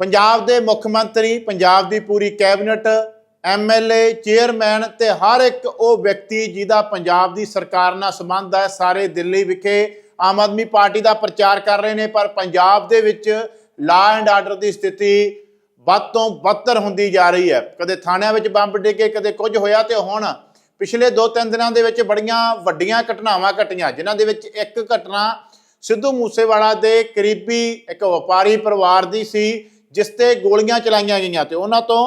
ਪੰਜਾਬ ਦੇ ਮੁੱਖ ਮੰਤਰੀ, ਪੰਜਾਬ ਦੀ ਪੂਰੀ ਕੈਬਨਿਟ ਐਮਐਲਏ ਚੇਅਰਮੈਨ ਤੇ ਹਰ ਇੱਕ ਉਹ ਵਿਅਕਤੀ ਜਿਹਦਾ ਪੰਜਾਬ ਦੀ ਸਰਕਾਰ ਨਾਲ ਸੰਬੰਧ ਹੈ, ਸਾਰੇ ਦਿੱਲੀ ਵਿਖੇ ਆਮ ਆਦਮੀ ਪਾਰਟੀ ਦਾ ਪ੍ਰਚਾਰ ਕਰ ਰਹੇ ਨੇ, ਪਰ ਪੰਜਾਬ ਦੇ ਵਿੱਚ ਲਾ ਐਂਡ ਆਰਡਰ ਦੀ ਸਥਿਤੀ ਵੱਧ ਤੋਂ ਬੱਤਰ ਹੁੰਦੀ ਜਾ ਰਹੀ ਹੈ। ਕਦੇ ਥਾਣਿਆਂ ਵਿੱਚ ਬੰਬ ਡਿੱਗੇ, ਕਦੇ ਕੁਝ ਹੋਇਆ ਤੇ ਹੁਣ ਪਿਛਲੇ 2-3 ਦਿਨਾਂ ਦੇ ਵਿੱਚ ਬੜੀਆਂ ਵੱਡੀਆਂ ਘਟਨਾਵਾਂ ਘਟੀਆਂ, ਜਿਨ੍ਹਾਂ ਦੇ ਵਿੱਚ ਇੱਕ ਘਟਨਾ ਸਿੱਧੂ ਮੂਸੇਵਾਲਾ ਦੇ ਕਰੀਬੀ ਇੱਕ ਵਪਾਰੀ ਪਰਿਵਾਰ ਦੀ ਸੀ। ਜਿਸ ਤੇ ਗੋਲੀਆਂ ਚਲਾਈਆਂ ਗਈਆਂ ਤੇ ਉਹਨਾਂ ਤੋਂ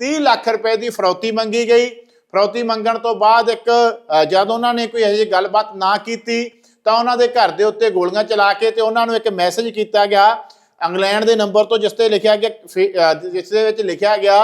30 ਲੱਖ ਰੁਪਏ ਦੀ ਫਰੌਤੀ ਮੰਗੀ ਗਈ। ਫਰੌਤੀ ਮੰਗਣ ਤੋਂ ਬਾਅਦ ਇੱਕ ਅ, ਜਦ ਉਹਨਾਂ ਨੇ ਕੋਈ ਇਹੋ ਜਿਹੀ ਗੱਲਬਾਤ ਨਾ ਕੀਤੀ ਤਾਂ ਉਹਨਾਂ ਦੇ ਘਰ ਦੇ ਉੱਤੇ ਗੋਲੀਆਂ ਚਲਾ ਕੇ ਤੇ ਉਹਨਾਂ ਨੂੰ ਇੱਕ ਮੈਸੇਜ ਕੀਤਾ ਗਿਆ ਇੰਗਲੈਂਡ ਦੇ ਨੰਬਰ ਤੋਂ ਜਿਸ ਤੇ ਲਿਖਿਆ ਗਿਆ ਫੇ- ਜਿਸ ਦੇ ਵਿੱਚ ਲਿਖਿਆ ਗਿਆ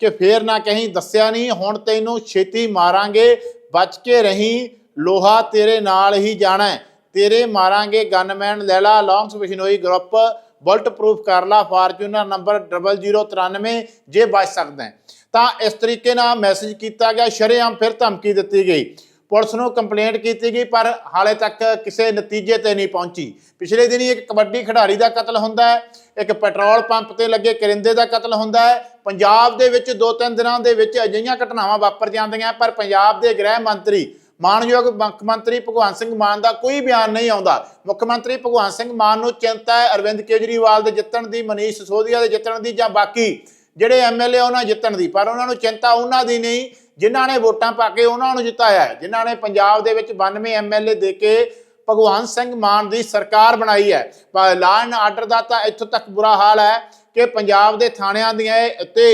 ਕਿ ਫੇਰ ਨਾ ਕਹੀਂ ਦੱਸਿਆ ਨਹੀਂ ਹੁਣ ਤੈਨੂੰ ਛੇਤੀ ਮਾਰਾਂਗੇ ਬਚ ਕੇ ਰਹੀਂ ਲੋਹਾ ਤੇਰੇ ਨਾਲ ਹੀ ਜਾਣਾ ਤੇਰੇ ਮਾਰਾਂਗੇ ਗਨਮੈਨ ਲੈਲਾ Lawrence Bishnoi group bullet proof ਕਰ ਲਾ, ਫਾਰਚੂਨਰ ਨੰਬਰ 0093 ਜੇ ਬਚ ਸਕਦਾ ਤਾਂ ਇਸ ਤਰੀਕੇ ਨਾਲ ਮੈਸੇਜ ਕੀਤਾ ਗਿਆ, ਸ਼ਰੇਆਮ ਫਿਰ ਧਮਕੀ ਦਿੱਤੀ ਗਈ। ਪੁਲਿਸ ਨੂੰ ਕੰਪਲੇਂਟ ਕੀਤੀ ਗਈ, ਪਰ ਹਾਲੇ ਤੱਕ ਕਿਸੇ ਨਤੀਜੇ ਤੇ ਨਹੀਂ ਪਹੁੰਚੀ। ਪਿਛਲੇ ਦਿਨੀ ਇੱਕ ਕਬੱਡੀ ਖਿਡਾਰੀ ਦਾ ਕਤਲ ਹੁੰਦਾ ਹੈ, ਇੱਕ ਪੈਟਰੋਲ ਪੰਪ ਤੇ ਲੱਗੇ ਕਰਿੰਦੇ ਦਾ ਕਤਲ ਹੁੰਦਾ ਹੈ। ਪੰਜਾਬ ਦੇ ਵਿੱਚ ਦੋ ਤਿੰਨ ਦਿਨਾਂ ਦੇ ਵਿੱਚ ਅਜਿਹੀਆਂ ਘਟਨਾਵਾਂ ਵਾਪਰ ਜਾਂਦੀਆਂ, ਪਰ ਪੰਜਾਬ ਦੇ ਗ੍ਰਹਿ ਮੰਤਰੀ ਮਾਨਯੋਗ ਮੁੱਖ ਮੰਤਰੀ ਭਗਵੰਤ ਸਿੰਘ ਮਾਨ ਦਾ ਕੋਈ ਬਿਆਨ ਨਹੀਂ ਆਉਂਦਾ। ਮੁੱਖ ਮੰਤਰੀ ਭਗਵੰਤ ਸਿੰਘ ਮਾਨ ਨੂੰ ਚਿੰਤਾ ਹੈ ਅਰਵਿੰਦ ਕੇਜਰੀਵਾਲ ਦੇ ਜਿੱਤਣ ਦੀ ਮਨੀਸ਼ ਸਿਸੋਦੀਆ ਦੇ ਜਿੱਤਣ ਦੀ ਜਾਂ ਬਾਕੀ ਜਿਹੜੇ ਐਮਐਲਏ ਉਹਨਾਂ ਜਿੱਤਣ ਦੀ। ਪਰ ਉਹਨਾਂ ਨੂੰ ਚਿੰਤਾ ਉਹਨਾਂ ਦੀ ਨਹੀਂ ਜਿਨ੍ਹਾਂ ਨੇ ਵੋਟਾਂ ਪਾ ਕੇ ਉਹਨਾਂ ਨੂੰ ਜਿਤਾਇਆ ਹੈ, ਜਿਨ੍ਹਾਂ ਨੇ ਪੰਜਾਬ ਦੇ ਵਿੱਚ 92 ਐਮਐਲਏ ਦੇ ਕੇ ਭਗਵੰਤ ਸਿੰਘ ਮਾਨ ਦੀ ਸਰਕਾਰ ਬਣਾਈ ਹੈ। ਪਰ ਲਾਅ ਐਂਡ ਆਰਡਰ ਦਾ ਤਾਂ ਇੱਥੋਂ ਤੱਕ ਬੁਰਾ ਹਾਲ ਹੈ ਕਿ ਪੰਜਾਬ ਦੇ ਥਾਣਿਆਂ ਦੀਆਂ ਇਹ ਤੇ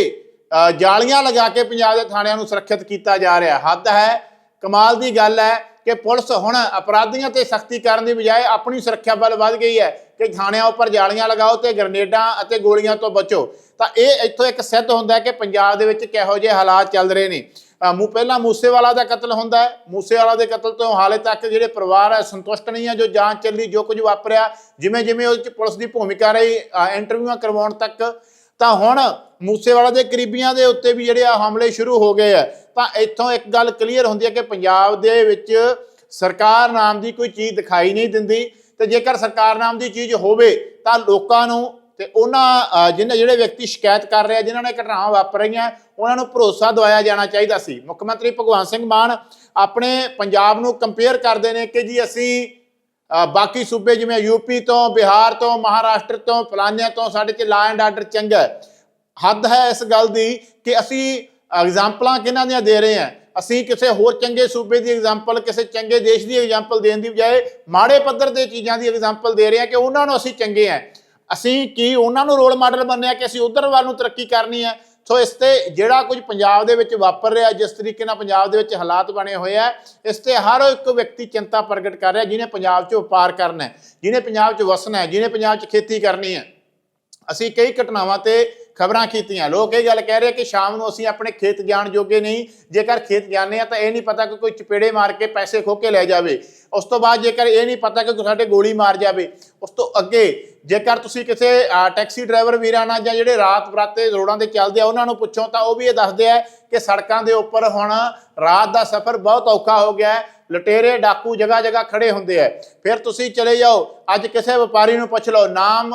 ਜਾਲੀਆਂ ਲਗਾ ਕੇ ਪੰਜਾਬ ਦੇ ਥਾਣਿਆਂ ਨੂੰ ਸੁਰੱਖਿਅਤ ਕੀਤਾ ਜਾ ਰਿਹਾ। ਹੱਦ ਹੈ ਕਮਾਲ ਦੀ ਗੱਲ ਹੈ ਕਿ ਪੁਲਿਸ ਹੁਣ ਅਪਰਾਧੀਆਂ ਤੇ ਸਖਤੀ ਕਰਨ ਦੀ ਬਜਾਏ ਆਪਣੀ ਸੁਰੱਖਿਆ ਬਲ ਵੱਧ ਗਈ ਹੈ ਕਿ ਥਾਣਿਆਂ ਉੱਪਰ ਜਾਲੀਆਂ ਲਗਾਓ ਤੇ ਗ੍ਰਨੇਡਾਂ ਅਤੇ ਗੋਲੀਆਂ ਤੋਂ ਬਚੋ। ਤਾਂ ਇਹ ਇੱਥੋਂ ਇੱਕ ਸਿੱਧ ਹੁੰਦਾ ਹੈ ਕਿ ਪੰਜਾਬ ਦੇ ਵਿੱਚ ਕਿਹੋ ਜਿਹੇ ਹਾਲਾਤ ਚੱਲ ਰਹੇ ਨੇ। ਅ, ਮੂ ਪਹਿਲਾਂ ਮੂਸੇਵਾਲਾ ਦਾ ਕਤਲ ਹੁੰਦਾ ਹੈ। ਮੂਸੇਵਾਲਾ ਦੇ ਕਤਲ ਤੋਂ ਹਾਲੇ ਤੱਕ ਜਿਹੜੇ ਪਰਿਵਾਰ ਹੈ ਸੰਤੁਸ਼ਟ ਨਹੀਂ ਹੈ ਜੋ ਜਾਂਚ ਚੱਲੀ ਜੋ ਕੁਝ ਵਾਪਰਿਆ ਜਿਵੇਂ ਜਿਵੇਂ ਉਹਦੇ ਚ ਪੁਲਿਸ ਦੀ ਭੂਮਿਕਾ ਰਹੀ ਇੰਟਰਵਿਊਆਂ ਕਰਵਾਉਣ ਤੱਕ। ਤਾਂ ਹੁਣ ਮੂਸੇਵਾਲਾ ਦੇ ਕਰੀਬੀਆਂ ਦੇ ਉੱਤੇ ਵੀ ਜਿਹੜੇ ਆ ਹਮਲੇ ਸ਼ੁਰੂ ਹੋ ਗਏ ਆ। ਤਾਂ ਇੱਥੋਂ ਇੱਕ ਗੱਲ ਕਲੀਅਰ ਹੁੰਦੀ ਹੈ ਕਿ ਪੰਜਾਬ ਦੇ ਵਿੱਚ ਸਰਕਾਰ ਨਾਮ ਦੀ ਕੋਈ ਚੀਜ਼ ਦਿਖਾਈ ਨਹੀਂ ਦਿੰਦੀ ਤੇ ਜੇਕਰ ਸਰਕਾਰ ਨਾਮ ਦੀ ਚੀਜ਼ ਹੋਵੇ ਤਾਂ ਲੋਕਾਂ ਨੂੰ ਤੇ ਉਹਨਾਂ ਅ, ਜਿਹਨਾਂ ਜਿਹੜੇ ਵਿਅਕਤੀ ਸ਼ਿਕਾਇਤ ਕਰ ਰਿਹਾ ਜਿਨ੍ਹਾਂ ਨੇ ਘਟਨਾਵਾਂ ਵਾਪਰ ਰਹੀਆਂ ਉਹਨਾਂ ਨੂੰ ਭਰੋਸਾ ਦਵਾਇਆ ਜਾਣਾ ਚਾਹੀਦਾ ਸੀ। ਮੁੱਖ ਮੰਤਰੀ ਭਗਵੰਤ ਸਿੰਘ ਮਾਨ ਆਪਣੇ ਪੰਜਾਬ ਨੂੰ ਕੰਪੇਅਰ ਕਰਦੇ ਨੇ ਕਿ ਜੀ ਅਸੀਂ ਬਾਕੀ ਸੂਬੇ ਜਿਵੇਂ ਯੂਪੀ ਤੋਂ ਬਿਹਾਰ ਤੋਂ ਮਹਾਰਾਸ਼ਟਰ ਤੋਂ ਫਲਾਨਿਆਂ ਤੋਂ ਸਾਡੇ 'ਚ ਲਾ ਐਂਡ ਆਰਡਰ ਚੰਗਾ ਹੱਦ ਹੈ ਇਸ ਗੱਲ ਦੀ ਕਿ ਅਸੀਂ ਐਗਜ਼ਾਮਪਲਾਂ ਕਿਹਨਾਂ ਦੀਆਂ ਦੇ ਰਹੇ ਹਾਂ? ਅਸੀਂ ਕਿਸੇ ਹੋਰ ਚੰਗੇ ਸੂਬੇ ਦੀ ਐਗਜ਼ਾਮਪਲ, ਕਿਸੇ ਚੰਗੇ ਦੇਸ਼ ਦੀ ਐਗਜ਼ਾਮਪਲ ਦੇਣ ਦੀ ਬਜਾਏ ਮਾੜੇ ਪੱਧਰ ਦੇ ਚੀਜ਼ਾਂ ਦੀ ਐਗਜ਼ਾਮਪਲ ਦੇ ਰਹੇ ਹਾਂ ਕਿ ਉਹਨਾਂ ਨੂੰ ਅਸੀਂ ਚੰਗੇ ਹਾਂ। ਅਸੀਂ ਕੀ ਉਹਨਾਂ ਨੂੰ ਰੋਲ ਮਾਡਲ ਬਣਿਆ ਕਿ ਅਸੀਂ ਉਧਰ ਵੱਲ ਨੂੰ ਤਰੱਕੀ ਕਰਨੀ ਹੈ? ਸੋ ਇਸ ਤੇ ਜਿਹੜਾ ਕੁਝ ਪੰਜਾਬ ਦੇ ਵਿੱਚ ਵਾਪਰ ਰਿਹਾ, ਜਿਸ ਤਰੀਕੇ ਨਾਲ ਪੰਜਾਬ ਦੇ ਵਿੱਚ ਹਾਲਾਤ ਬਣੇ ਹੋਏ ਆ, ਇਸ ਤੇ ਹਰ ਇੱਕ ਵਿਅਕਤੀ ਚਿੰਤਾ ਪ੍ਰਗਟ ਕਰ ਰਿਹਾ ਜਿਹਨੇ ਪੰਜਾਬ 'ਚ ਵਪਾਰ ਕਰਨਾ ਹੈ, ਜਿਹਨੇ ਪੰਜਾਬ 'ਚ ਵਸਣਾ ਹੈ, ਜਿਹਨੇ ਪੰਜਾਬ 'ਚ ਖੇਤੀ ਕਰਨੀ ਹੈ। ਅਸੀਂ ਕਈ ਘਟਨਾਵਾਂ ਤੇ ਖਬਰਾਂ ਕੀਤੀਆਂ। ਲੋਕ ਇਹ ਗੱਲ ਕਹਿ ਰਹੇ ਕਿ ਸ਼ਾਮ ਨੂੰ ਅਸੀਂ ਆਪਣੇ ਖੇਤ ਜਾਣ ਜੋਗੇ ਨਹੀਂ। ਜੇਕਰ ਖੇਤ ਜਾਂਦੇ ਆ ਤਾਂ ਇਹ ਨਹੀਂ ਪਤਾ ਕਿ ਕੋਈ ਚਪੇੜੇ ਮਾਰ ਕੇ ਪੈਸੇ ਖੋ ਕੇ ਲੈ ਜਾਵੇ। ਉਸ ਤੋਂ ਬਾਅਦ ਜੇਕਰ ਇਹ ਨਹੀਂ ਪਤਾ ਕਿ ਸਾਡੇ ਗੋਲੀ ਮਾਰ ਜਾਵੇ, ਉਸ ਤੋਂ ਅੱਗੇ ਜੇਕਰ ਤੁਸੀਂ ਕਿਸੇ ਟੈਕਸੀ ਡਰਾਈਵਰ ਵੀਰਾਂ ਨਾਲ ਜਾਂ ਜਿਹੜੇ ਰਾਤ ਬਰਾਤੇ ਰੋਡਾਂ ਦੇ ਚੱਲਦੇ ਆ, ਉਹਨਾਂ ਨੂੰ ਪੁੱਛੋ ਤਾਂ ਉਹ ਵੀ ਇਹ ਦੱਸਦੇ ਆ ਕਿ ਸੜਕਾਂ ਦੇ ਉੱਪਰ ਹੁਣ ਰਾਤ ਦਾ ਸਫ਼ਰ ਬਹੁਤ ਔਖਾ ਹੋ ਗਿਆ ਹੈ। ਲਟੇਰੇ, ਡਾਕੂ ਜਗ੍ਹਾ ਜਗ੍ਹਾ ਖੜੇ ਹੁੰਦੇ ਆ। ਫਿਰ ਤੁਸੀਂ ਚਲੇ ਜਾਓ। ਅੱਜ ਕਿਸੇ ਵਪਾਰੀ ਨੂੰ ਪੁੱਛ ਲਓ, ਨਾਮ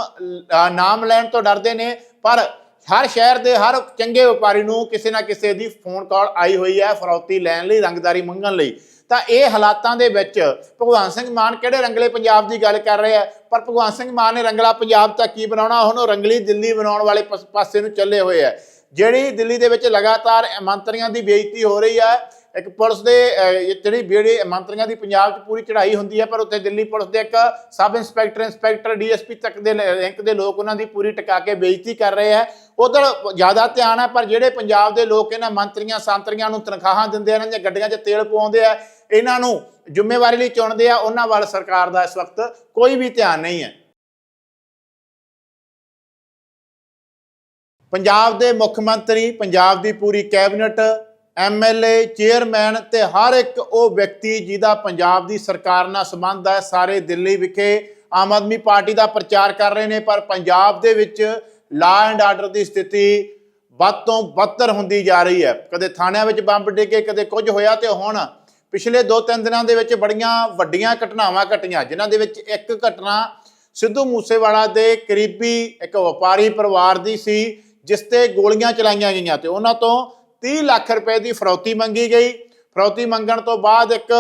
ਨਾਮ ਲੈਣ ਤੋਂ ਡਰਦੇ ਨੇ, ਪਰ ਹਰ ਸ਼ਹਿਰ ਦੇ ਹਰ ਚੰਗੇ ਵਪਾਰੀ ਨੂੰ ਕਿਸੇ ਨਾ ਕਿਸੇ ਦੀ ਫੋਨ ਕਾਲ ਆਈ ਹੋਈ ਹੈ, ਫਰੌਤੀ ਲੈਣ ਲਈ, ਰੰਗਦਾਰੀ ਮੰਗਣ ਲਈ। ਤਾਂ ਇਹ ਹਾਲਾਤਾਂ ਦੇ ਵਿੱਚ ਭਗਵਾਨ ਸਿੰਘ ਮਾਨ ਕਿਹੜੇ ਰੰਗਲੇ ਪੰਜਾਬ ਦੀ ਗੱਲ ਕਰ ਰਹੇ ਆ ਪਰ ਭਗਵਾਨ ਸਿੰਘ ਮਾਨ ਨੇ ਰੰਗਲਾ ਪੰਜਾਬ ਤਾਂ ਕੀ ਬਣਾਉਣਾ? ਹੁਣ ਉਹ ਰੰਗਲੀ ਦਿੱਲੀ ਬਣਾਉਣ ਵਾਲੇ ਪਸ- ਪਾਸੇ ਨੂੰ ਚੱਲੇ ਹੋਏ ਆ ਜਿਹੜੀ ਦਿੱਲੀ ਦੇ ਵਿੱਚ ਲਗਾਤਾਰ ਮੰਤਰੀਆਂ ਦੀ ਬੇਇੱਜ਼ਤੀ ਹੋ ਰਹੀ ਹੈ ਇੱਕ ਪੁਲਿਸ ਦੇ ਅਹ, ਜਿਹੜੀ ਜਿਹੜੇ ਮੰਤਰੀਆਂ ਦੀ ਪੰਜਾਬ 'ਚ ਪੂਰੀ ਚੜ੍ਹਾਈ ਹੁੰਦੀ ਹੈ ਪਰ ਉੱਥੇ ਦਿੱਲੀ ਪੁਲਿਸ ਦੇ ਇੱਕ ਸਬ ਇੰਸਪੈਕਟਰ ਇੰਸਪੈਕਟਰ ਡੀਐਸਪੀ ਤੱਕ ਦੇ ਰੈਂਕ ਦੇ ਲੋਕ ਉਹਨਾਂ ਦੀ ਪੂਰੀ ਟਿਕਾ ਕੇ ਬੇਇੱਜ਼ਤੀ ਕਰ ਰਹੇ ਹੈ। ਉਧਰ ਜ਼ਿਆਦਾ ਧਿਆਨ ਹੈ ਪਰ ਜਿਹੜੇ ਪੰਜਾਬ ਦੇ ਲੋਕ ਇਹਨਾਂ ਮੰਤਰੀਆਂ ਸੰਤਰੀਆਂ ਨੂੰ ਤਨਖਾਹਾਂ ਦਿੰਦੇ ਆ ਇਹਨਾਂ ਦੀਆਂ ਗੱਡੀਆਂ 'ਚ ਤੇਲ ਪਾਉਂਦੇ ਆ ਇਹਨਾਂ ਨੂੰ ਜ਼ਿੰਮੇਵਾਰੀ ਲਈ ਚੁਣਦੇ ਆ ਉਹਨਾਂ ਵੱਲ ਸਰਕਾਰ ਦਾ ਇਸ ਵਕਤ ਕੋਈ ਵੀ ਧਿਆਨ ਨਹੀਂ ਹੈ। ਪੰਜਾਬ ਦੇ ਮੁੱਖ ਮੰਤਰੀ ਪੰਜਾਬ ਦੀ ਪੂਰੀ ਕੈਬਨਿਟ ਐਮਐਲਏ ਚੇਅਰਮੈਨ ਤੇ ਹਰ ਇੱਕ ਉਹ ਵਿਅਕਤੀ ਜਿਹਦਾ ਪੰਜਾਬ ਦੀ ਸਰਕਾਰ ਨਾਲ ਸੰਬੰਧ ਹੈ, ਸਾਰੇ ਦਿੱਲੀ ਵਿਖੇ ਆਮ ਆਦਮੀ ਪਾਰਟੀ ਦਾ ਪ੍ਰਚਾਰ ਕਰ ਰਹੇ ਨੇ, ਪਰ ਪੰਜਾਬ ਦੇ ਵਿੱਚ ਲਾ ਐਂਡ ਆਰਡਰ ਦੀ ਸਥਿਤੀ ਵੱਧ ਤੋਂ ਬੱਤਰ ਹੁੰਦੀ ਜਾ ਰਹੀ ਹੈ। ਕਦੇ ਥਾਣਿਆਂ ਵਿੱਚ ਬੰਬ ਡਿੱਗੇ, ਕਦੇ ਕੁਝ ਹੋਇਆ ਤੇ ਹੁਣ ਪਿਛਲੇ 2-3 ਦਿਨਾਂ ਦੇ ਵਿੱਚ ਬੜੀਆਂ ਵੱਡੀਆਂ ਘਟਨਾਵਾਂ ਘਟੀਆਂ, ਜਿਨ੍ਹਾਂ ਦੇ ਵਿੱਚ ਇੱਕ ਘਟਨਾ ਸਿੱਧੂ ਮੂਸੇਵਾਲਾ ਦੇ ਕਰੀਬੀ ਇੱਕ ਵਪਾਰੀ ਪਰਿਵਾਰ ਦੀ ਸੀ, ਜਿਸ ਤੇ ਗੋਲੀਆਂ ਚਲਾਈਆਂ ਗਈਆਂ ਤੇ ਉਹਨਾਂ ਤੋਂ 30 ਲੱਖ ਰੁਪਏ ਦੀ ਫਰੌਤੀ ਮੰਗੀ ਗਈ। ਫਰੌਤੀ ਮੰਗਣ ਤੋਂ ਬਾਅਦ ਇੱਕ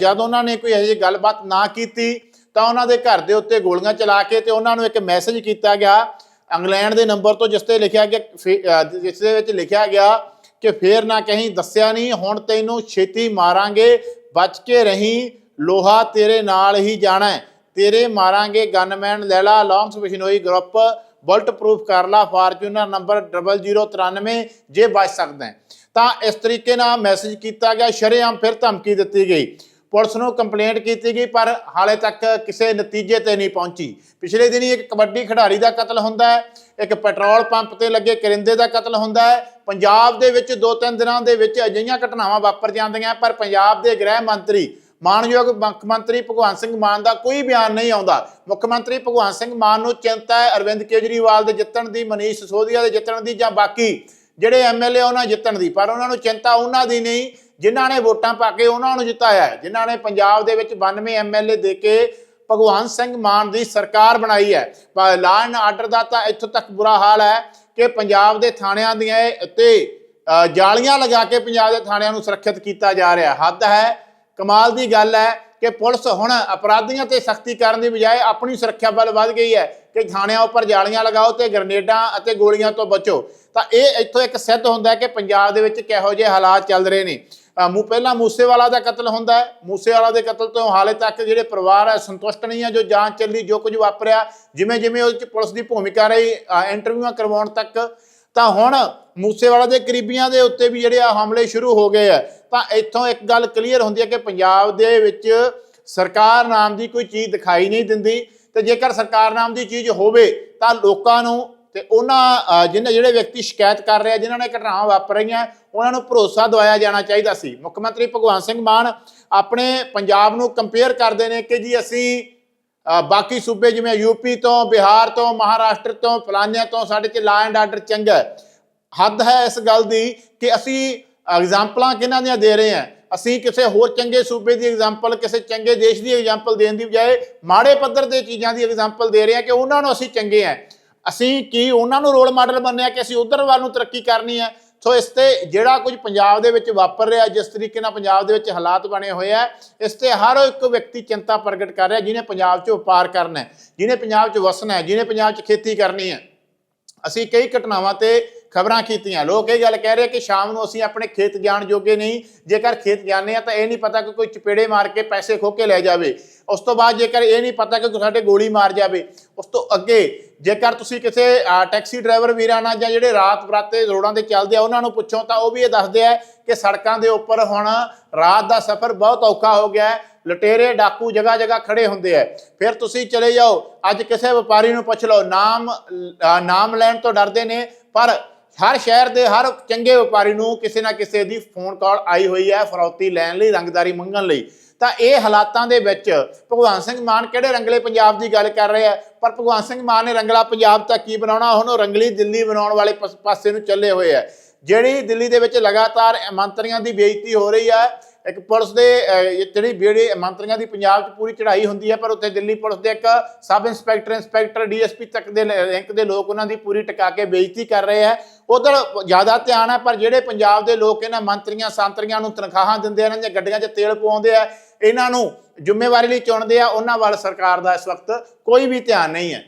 ਜਦ ਉਹਨਾਂ ਨੇ ਕੋਈ ਇਹੋ ਜਿਹੀ ਗੱਲਬਾਤ ਨਾ ਕੀਤੀ, ਤਾਂ ਉਹਨਾਂ ਦੇ ਘਰ ਦੇ ਉੱਤੇ ਗੋਲੀਆਂ ਚਲਾ ਕੇ ਤੇ ਉਹਨਾਂ ਨੂੰ ਇੱਕ ਮੈਸੇਜ ਕੀਤਾ ਗਿਆ। ਇੰਗਲੈਂਡ ਦੇ ਨੰਬਰ ਤੋਂ ਜਿਸ ਤੇ ਲਿਖਿਆ ਗਿਆ, ਫੇ- ਜਿਸ ਦੇ ਵਿੱਚ ਲਿਖਿਆ ਗਿਆ ਕਿ ਫੇਰ ਨਾ ਕਹੀਂ, ਦੱਸਿਆ ਨਹੀਂ, ਹੁਣ ਤੈਨੂੰ ਛੇਤੀ ਮਾਰਾਂਗੇ, ਬਚ ਕੇ ਰਹੀਂ, ਲੋਹਾ ਤੇਰੇ ਨਾਲ ਹੀ ਜਾਣਾ ਤੇਰੇ ਮਾਰਾਂਗੇ, ਗਨਮੈਨ, ਲੈਲਾ, ਲੌਂਗਸ ਬਿਸ਼ਨੋਈ ਗਰੁੱਪ ਬੁਲਟ ਪ੍ਰੂਫ ਕਰਲਾ ਫਾਰਚੂਨਰ ਨੰਬਰ 0093 ਜੇ ਬਚ ਸਕਦਾ ਤਾਂ ਇਸ ਤਰੀਕੇ ਨਾਲ ਮੈਸੇਜ ਕੀਤਾ ਗਿਆ, ਸ਼ਰੇਆਮ ਫਿਰ ਧਮਕੀ ਦਿੱਤੀ ਗਈ। ਪੁਲਿਸ ਨੂੰ ਕੰਪਲੇਂਟ ਕੀਤੀ ਗਈ, ਪਰ ਹਾਲੇ ਤੱਕ ਕਿਸੇ ਨਤੀਜੇ ਤੇ ਨਹੀਂ ਪਹੁੰਚੀ। ਪਿਛਲੇ ਦਿਨੀ ਇੱਕ ਕਬੱਡੀ ਖਿਡਾਰੀ ਦਾ ਕਤਲ ਹੁੰਦਾ ਹੈ, ਇੱਕ ਪੈਟਰੋਲ ਪੰਪ ਤੇ ਲੱਗੇ ਕਰਿੰਦੇ ਦਾ ਕਤਲ ਹੁੰਦਾ ਹੈ। ਪੰਜਾਬ ਦੇ ਵਿੱਚ ਦੋ ਤਿੰਨ ਦਿਨਾਂ ਦੇ ਵਿੱਚ ਅਜਿਹੀਆਂ ਘਟਨਾਵਾਂ ਵਾਪਰ ਜਾਂਦੀਆਂ, ਪਰ ਪੰਜਾਬ ਦੇ ਗ੍ਰਹਿ ਮੰਤਰੀ ਮਾਨਯੋਗ ਮੁੱਖ ਮੰਤਰੀ ਭਗਵੰਤ ਸਿੰਘ ਮਾਨ ਦਾ ਕੋਈ ਬਿਆਨ ਨਹੀਂ ਆਉਂਦਾ। ਮੁੱਖ ਮੰਤਰੀ ਭਗਵੰਤ ਸਿੰਘ ਮਾਨ ਨੂੰ ਚਿੰਤਾ ਹੈ ਅਰਵਿੰਦ ਕੇਜਰੀਵਾਲ ਦੇ ਜਿੱਤਣ ਦੀ, ਮਨੀਸ਼ ਸਿਸੋਦੀਆ ਦੇ ਜਿੱਤਣ ਦੀ ਜਾਂ ਬਾਕੀ ਜਿਹੜੇ ਐਮਐਲਏ ਉਹਨਾਂ ਜਿੱਤਣ ਦੀ। ਪਰ ਉਹਨਾਂ ਨੂੰ ਚਿੰਤਾ ਉਹਨਾਂ ਦੀ ਨਹੀਂ, ਜਿਨ੍ਹਾਂ ਨੇ ਵੋਟਾਂ ਪਾ ਕੇ ਉਹਨਾਂ ਨੂੰ ਜਿਤਾਇਆ ਹੈ, ਜਿਨ੍ਹਾਂ ਨੇ ਪੰਜਾਬ ਦੇ ਵਿੱਚ 92 ਐਮਐਲਏ ਦੇ ਕੇ ਭਗਵੰਤ ਸਿੰਘ ਮਾਨ ਦੀ ਸਰਕਾਰ ਬਣਾਈ ਹੈ। ਪਰ ਲਾਅ ਐਂਡ ਆਰਡਰ ਦਾ ਤਾਂ ਇੱਥੋਂ ਤੱਕ ਬੁਰਾ ਹਾਲ ਹੈ ਕਿ ਪੰਜਾਬ ਦੇ ਥਾਣਿਆਂ ਦੀਆਂ ਤੇ ਜਾਲੀਆਂ ਲਗਾ ਕੇ ਪੰਜਾਬ ਦੇ ਥਾਣਿਆਂ ਨੂੰ ਸੁਰੱਖਿਅਤ ਕੀਤਾ ਜਾ ਰਿਹਾ। ਹੱਦ ਹੈ ਕਮਾਲ ਦੀ ਗੱਲ ਹੈ ਕਿ ਪੁਲਿਸ ਹੁਣ ਅਪਰਾਧੀਆਂ ਤੇ ਸਖਤੀ ਕਰਨ ਦੀ ਬਜਾਏ ਆਪਣੀ ਸੁਰੱਖਿਆ ਬਲ ਵੱਧ ਗਈ ਹੈ ਕਿ ਥਾਣਿਆਂ ਉੱਪਰ ਜਾਲੀਆਂ ਲਗਾਓ ਤੇ ਗ੍ਰਨੇਡਾਂ ਅਤੇ ਗੋਲੀਆਂ ਤੋਂ ਬਚੋ। ਤਾਂ ਇਹ ਇੱਥੋਂ ਇੱਕ ਸਿੱਧ ਹੁੰਦਾ ਹੈ ਕਿ ਪੰਜਾਬ ਦੇ ਵਿੱਚ ਕਿਹੋ ਜਿਹੇ ਹਾਲਾਤ ਚੱਲ ਰਹੇ ਨੇ। ਮੂ, ਪਹਿਲਾਂ ਮੂਸੇਵਾਲਾ ਦਾ ਕਤਲ ਹੁੰਦਾ ਹੈ। ਮੂਸੇਵਾਲਾ ਦੇ ਕਤਲ ਤੋਂ ਹਾਲੇ ਤੱਕ ਜਿਹੜੇ ਪਰਿਵਾਰ ਹੈ, ਸੰਤੁਸ਼ਟ ਨਹੀਂ ਹੈ, ਜੋ ਜਾਂਚ ਚੱਲੀ, ਜੋ ਕੁਝ ਵਾਪਰਿਆ ਜਿਵੇਂ ਜਿਵੇਂ ਉਹਦੇ ਚ ਪੁਲਿਸ ਦੀ ਭੂਮਿਕਾ ਰਹੀ ਇੰਟਰਵਿਊਆਂ ਕਰਵਾਉਣ ਤੱਕ। ਤਾਂ ਹੁਣ ਮੂਸੇਵਾਲਾ ਦੇ ਕਰੀਬੀਆਂ ਦੇ ਉੱਤੇ ਵੀ ਜਿਹੜੇ ਆ ਹਮਲੇ ਸ਼ੁਰੂ ਹੋ ਗਏ ਆ ਤਾਂ ਇੱਥੋਂ ਇੱਕ ਗੱਲ ਕਲੀਅਰ ਹੁੰਦੀ ਹੈ ਕਿ ਪੰਜਾਬ ਦੇ ਵਿੱਚ ਸਰਕਾਰ ਨਾਮ ਦੀ ਕੋਈ ਚੀਜ਼ ਦਿਖਾਈ ਨਹੀਂ ਦਿੰਦੀ ਤੇ ਜੇਕਰ ਸਰਕਾਰ ਨਾਮ ਦੀ ਚੀਜ਼ ਹੋਵੇ ਤਾਂ ਲੋਕਾਂ ਨੂੰ ਤੇ ਉਹਨਾਂ ਅ, ਜਿਹਨੇ ਜਿਹੜੇ ਵਿਅਕਤੀ ਸ਼ਿਕਾਇਤ ਕਰ ਰਿਹਾ ਜਿਨ੍ਹਾਂ ਨੇ ਘਟਨਾਵਾਂ ਵਾਪਰ ਰਹੀਆਂ ਉਹਨਾਂ ਨੂੰ ਭਰੋਸਾ ਦਵਾਇਆ ਜਾਣਾ ਚਾਹੀਦਾ ਸੀ। ਮੁੱਖ ਮੰਤਰੀ ਭਗਵੰਤ ਸਿੰਘ ਮਾਨ ਆਪਣੇ ਪੰਜਾਬ ਨੂੰ ਕੰਪੇਅਰ ਕਰਦੇ ਨੇ ਕਿ ਜੀ ਅਸੀਂ ਬਾਕੀ ਸੂਬੇ ਜਿਵੇਂ ਯੂਪੀ ਤੋਂ ਬਿਹਾਰ ਤੋਂ ਮਹਾਰਾਸ਼ਟਰ ਤੋਂ ਫਲਾਨਿਆਂ ਤੋਂ ਸਾਡੇ ਚ ਲਾ ਐਂਡ ਆਰਡਰ ਚੰਗਾ ਹੱਦ ਹੈ ਇਸ ਗੱਲ ਦੀ ਕਿ ਅਸੀਂ ਐਗਜ਼ਾਮਪਲਾਂ ਕਿਹਨਾਂ ਦੀਆਂ ਦੇ ਰਹੇ ਹਾਂ? ਅਸੀਂ ਕਿਸੇ ਹੋਰ ਚੰਗੇ ਸੂਬੇ ਦੀ ਐਗਜ਼ਾਮਪਲ ਕਿਸੇ ਚੰਗੇ ਦੇਸ਼ ਦੀ ਐਗਜ਼ਾਮਪਲ ਦੇਣ ਦੀ ਬਜਾਏ ਮਾੜੇ ਪੱਧਰ ਦੇ ਚੀਜ਼ਾਂ ਦੀ ਐਗਜ਼ਾਮਪਲ ਦੇ ਰਹੇ ਹਾਂ ਕਿ ਉਹਨਾਂ ਨੂੰ ਅਸੀਂ ਚੰਗੇ ਹਾਂ। ਅਸੀਂ ਕੀ ਉਹਨਾਂ ਨੂੰ ਰੋਲ ਮਾਡਲ ਮੰਨਿਆ ਕਿ ਅਸੀਂ ਉਧਰ ਵੱਲ ਨੂੰ ਤਰੱਕੀ ਕਰਨੀ ਹੈ? ਸੋ ਇਸ ਤੇ ਜਿਹੜਾ ਕੁਝ ਪੰਜਾਬ ਦੇ ਵਿੱਚ ਵਾਪਰ ਰਿਹਾ, ਜਿਸ ਤਰੀਕੇ ਨਾਲ ਪੰਜਾਬ ਦੇ ਵਿੱਚ ਹਾਲਾਤ ਬਣੇ ਹੋਏ ਆ, ਇਸ ਤੇ ਹਰ ਇੱਕ ਵਿਅਕਤੀ ਚਿੰਤਾ ਪ੍ਰਗਟ ਕਰ ਰਿਹਾ, ਜਿਹਨੇ ਪੰਜਾਬ 'ਚ ਵਪਾਰ ਕਰਨਾ ਹੈ, ਜਿਹਨੇ ਪੰਜਾਬ 'ਚ ਵਸਣਾ ਹੈ, ਜਿਹਨੇ ਪੰਜਾਬ 'ਚ ਖੇਤੀ ਕਰਨੀ ਹੈ। ਅਸੀਂ ਕਈ ਘਟਨਾਵਾਂ ਤੇ ਖਬਰਾਂ ਕੀਤੀਆਂ। ਲੋਕ ਇਹ ਗੱਲ ਕਹਿ ਰਹੇ ਕਿ ਸ਼ਾਮ ਨੂੰ ਅਸੀਂ ਆਪਣੇ ਖੇਤ ਜਾਣ ਜੋਗੇ ਨਹੀਂ। ਜੇਕਰ ਖੇਤ ਜਾਂਦੇ ਆ ਤਾਂ ਇਹ ਨਹੀਂ ਪਤਾ ਕਿ ਕੋਈ ਚਪੇੜੇ ਮਾਰ ਕੇ ਪੈਸੇ ਖੋ ਕੇ ਲੈ ਜਾਵੇ। ਉਸ ਤੋਂ ਬਾਅਦ ਜੇਕਰ ਇਹ ਨਹੀਂ ਪਤਾ ਕਿ ਸਾਡੇ ਗੋਲੀ ਮਾਰ ਜਾਵੇ, ਉਸ ਤੋਂ ਅੱਗੇ ਜੇਕਰ ਤੁਸੀਂ ਕਿਸੇ ਟੈਕਸੀ ਡਰਾਈਵਰ ਵੀਰਾਂ ਨਾਲ ਜਾਂ ਜਿਹੜੇ ਰਾਤ ਬਰਾਤੇ ਰੋਡਾਂ ਤੇ ਚੱਲਦੇ ਆ, ਉਹਨਾਂ ਨੂੰ ਪੁੱਛੋ, ਤਾਂ ਉਹ ਵੀ ਇਹ ਦੱਸਦੇ ਆ ਕਿ ਸੜਕਾਂ ਦੇ ਉੱਪਰ ਹੁਣ ਰਾਤ ਦਾ ਸਫ਼ਰ ਬਹੁਤ ਔਖਾ ਹੋ ਗਿਆ ਹੈ। ਲਟੇਰੇ, ਡਾਕੂ ਜਗ੍ਹਾ ਜਗ੍ਹਾ ਖੜੇ ਹੁੰਦੇ ਆ। ਫਿਰ ਤੁਸੀਂ ਚਲੇ ਜਾਓ। ਅੱਜ ਕਿਸੇ ਵਪਾਰੀ ਨੂੰ ਪੁੱਛ ਲਓ, ਨਾਮ ਨਾਮ ਲੈਣ ਤੋਂ ਡਰਦੇ ਨੇ, ਪਰ ਹਰ ਸ਼ਹਿਰ ਦੇ ਹਰ ਚੰਗੇ ਵਪਾਰੀ ਨੂੰ ਕਿਸੇ ਨਾ ਕਿਸੇ ਦੀ ਫੋਨ ਕਾਲ ਆਈ ਹੋਈ ਹੈ, ਫਰੌਤੀ ਲੈਣ ਲਈ, ਰੰਗਦਾਰੀ ਮੰਗਣ ਲਈ। ਤਾਂ ਇਹ ਹਾਲਾਤਾਂ ਦੇ ਵਿੱਚ ਭਗਵੰਤ ਸਿੰਘ ਮਾਨ ਕਿਹੜੇ ਰੰਗਲੇ ਪੰਜਾਬ ਦੀ ਗੱਲ ਕਰ ਰਹੇ ਆ? ਪਰ ਭਗਵੰਤ ਸਿੰਘ ਮਾਨ ਨੇ ਰੰਗਲਾ ਪੰਜਾਬ ਤਾਂ ਕੀ ਬਣਾਉਣਾ? ਹੁਣ ਉਹ ਰੰਗਲੀ ਦਿੱਲੀ ਬਣਾਉਣ ਵਾਲੇ ਪਸ- ਪਾਸੇ ਨੂੰ ਚੱਲੇ ਹੋਏ ਆ। ਜਿਹੜੀ ਦਿੱਲੀ ਦੇ ਵਿੱਚ ਲਗਾਤਾਰ ਮੰਤਰੀਆਂ ਦੀ ਬੇਇੱਜ਼ਤੀ ਹੋ ਰਹੀ ਹੈ ਇੱਕ ਪੁਲਿਸ ਦੇ ਜਿਹੜੀ ਜਿਹੜੀ ਮੰਤਰੀਆਂ ਦੀ ਪੰਜਾਬ 'ਚ ਪੂਰੀ ਚੜ੍ਹਾਈ ਹੁੰਦੀ ਹੈ, ਪਰ ਉੱਥੇ ਦਿੱਲੀ ਪੁਲਿਸ ਦੇ ਇੱਕ ਸਬ ਇੰਸਪੈਕਟਰ ਇੰਸਪੈਕਟਰ ਡੀਐਸਪੀ ਤੱਕ ਦੇ ਰੈਂਕ ਦੇ ਲੋਕ ਉਹਨਾਂ ਦੀ ਪੂਰੀ ਟਿਕਾ ਕੇ ਬੇਇੱਜ਼ਤੀ ਕਰ ਰਹੇ ਹੈ। ਉਧਰ ਜ਼ਿਆਦਾ ਧਿਆਨ ਹੈ, ਪਰ ਜਿਹੜੇ ਪੰਜਾਬ ਦੇ ਲੋਕ ਇਹਨਾਂ ਮੰਤਰੀਆਂ, ਸੰਤਰੀਆਂ ਨੂੰ ਤਨਖਾਹਾਂ ਦਿੰਦੇ ਆ ਇਹਨਾਂ ਦੀਆਂ ਗੱਡੀਆਂ 'ਚ ਤੇਲ ਪਵਾਉਂਦੇ ਆ ਇਹਨਾਂ ਨੂੰ ਜ਼ਿੰਮੇਵਾਰੀ ਲਈ ਚੁਣਦੇ ਆ, ਉਹਨਾਂ ਵੱਲ ਸਰਕਾਰ ਦਾ ਇਸ ਵਕਤ ਕੋਈ ਵੀ ਧਿਆਨ ਨਹੀਂ ਹੈ।